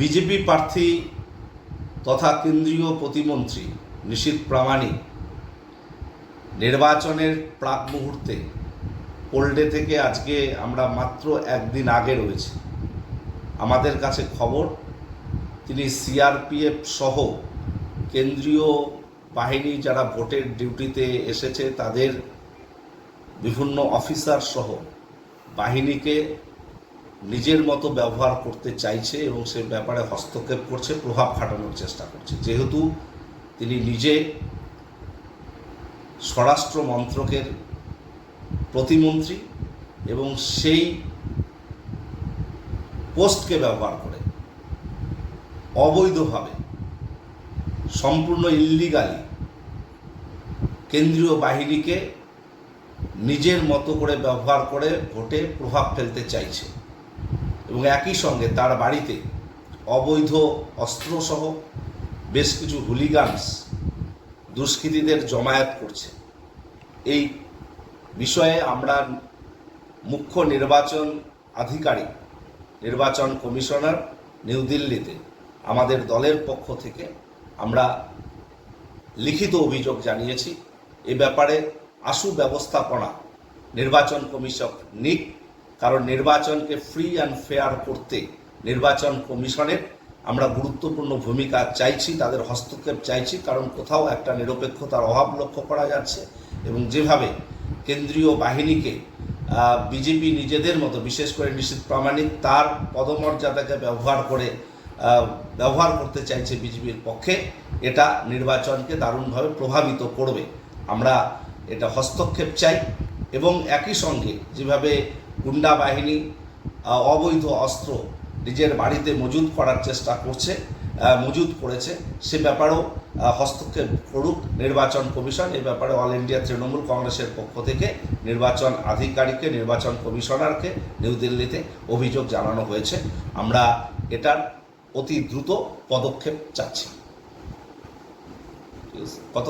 BJP প্রার্থী তথা কেন্দ্রীয় প্রতিমন্ত্রী নিশীত প্রামাণিক নির্বাচনের প্রাক মুহূর্তে পোল্ডে থেকে আজকে আমরা মাত্র একদিন আগে রয়েছি। আমাদের কাছে খবর, তিনি সিআরপিএফ সহ কেন্দ্রীয় বাহিনী যারা ভোটের ডিউটিতে এসেছে, তাদের বিভিন্ন অফিসার সহ বাহিনীকে নিজের মতো ব্যবহার করতে চাইছে এবং সে ব্যাপারে হস্তক্ষেপ করছে, প্রভাব খাটানোর চেষ্টা করছে। যেহেতু তিনি নিজে স্বরাষ্ট্র মন্ত্রকের প্রতিমন্ত্রী এবং সেই পোস্টকে ব্যবহার করে অবৈধভাবে সম্পূর্ণ ইল্লিগালি কেন্দ্রীয় বাহিনীকে নিজের মতো করে ব্যবহার করে ভোটে প্রভাব ফেলতে চাইছে। এবং একই সঙ্গে তার বাড়িতে অবৈধ অস্ত্রসহ বেশ কিছু হুলিগানস দুষ্কৃতীদের জমায়েত করছে। এই বিষয়ে আমরা মুখ্য নির্বাচন আধিকারিক, নির্বাচন কমিশনার নিউ দিল্লিতে আমাদের দলের পক্ষ থেকে আমরা লিখিত অভিযোগ জানিয়েছি। এ ব্যাপারে আশু ব্যবস্থাপনা নির্বাচন কমিশন নিক কারণ নির্বাচনকে ফ্রি অ্যান্ড ফেয়ার করতে নির্বাচন কমিশনের আমরা গুরুত্বপূর্ণ ভূমিকা চাইছি, তাদের হস্তক্ষেপ চাইছি, কারণ কোথাও একটা নিরপেক্ষতার অভাব লক্ষ্য করা যাচ্ছে এবং যেভাবে কেন্দ্রীয় বাহিনীকে বিজেপি নিজেদের মতো, বিশেষ করে নিশ্চিত প্রামাণিক, তার পদমর্যাদাকে ব্যবহার করে ব্যবহার করতে চাইছে বিজেপির পক্ষে, এটা নির্বাচনকে দারুণভাবে প্রভাবিত করবে। আমরা এটা হস্তক্ষেপ চাই এবং একই সঙ্গে যেভাবে গুন্ডা বাহিনী অবৈধ অস্ত্র নিজের বাড়িতে মজুদ করার চেষ্টা করছে মজুদ করেছে। সে ব্যাপারেও হস্তক্ষেপ করুক নির্বাচন কমিশন। এ ব্যাপারে অল ইন্ডিয়া তৃণমূল কংগ্রেসের পক্ষ থেকে নির্বাচন আধিকারিককে, নির্বাচন কমিশনারকে নিউ দিল্লিতে অভিযোগ জানানো হয়েছে। আমরা এটার অতি দ্রুত পদক্ষেপ চাচ্ছি। কত